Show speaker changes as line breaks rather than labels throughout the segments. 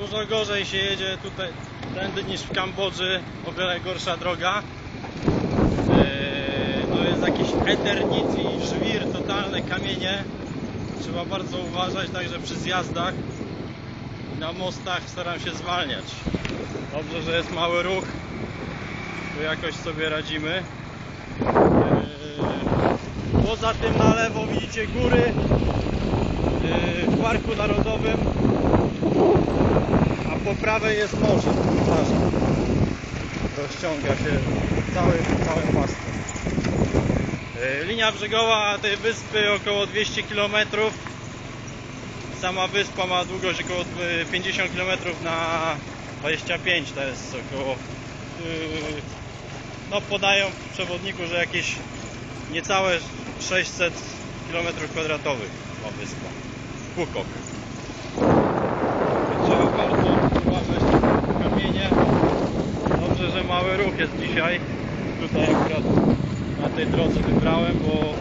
Dużo gorzej się jedzie tutaj tędy niż w Kambodży, o wiele gorsza droga. Eee, No jest jakiś eter, nic i żwir, totalne kamienie. Trzeba bardzo uważać, także przy zjazdach na mostach staram się zwalniać. Dobrze, że jest mały ruch, tu jakoś sobie radzimy. Eee, Poza tym na lewo widzicie góry. Eee, W Parku Narodowym a po prawej jest morze. Rozciąga się cały, całe pasmo. Yy, Linia brzegowa tej wyspy około 200 km. Sama wyspa ma długość około yy, 50 km na 25, to jest około yy, no podają w przewodniku, że jakieś niecałe 600 km kwadratowych ma wyspa. Pukok. Trzeba bardzo uważać kamienie. Dobrze, że mały ruch jest dzisiaj. Tutaj akurat na tej drodze wybrałem, bo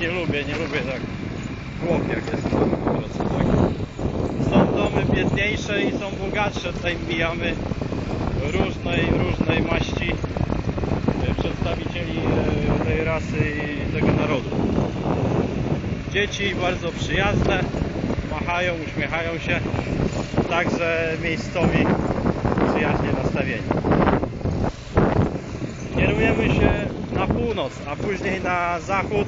nie lubię, nie lubię tak jak jest na drodze. Tak. Są domy biedniejsze i są bogatsze. Tutaj mijamy różnej, różnej maści e, przedstawicieli e, tej rasy i tego narodu. Dzieci bardzo przyjazne, machają, uśmiechają się, także miejscowi przyjaźnie nastawieni. Kierujemy się na północ, a później na zachód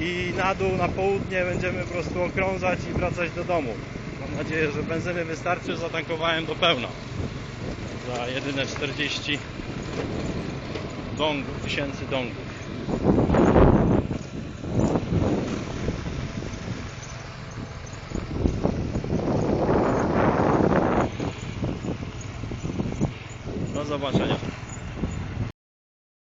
i na dół, na południe będziemy po prostu okrążać i wracać do domu. Mam nadzieję, że benzyny wystarczy, zatankowałem do pełna. Za jedyne 40 dongów, tysięcy dongów. Do zobaczenia.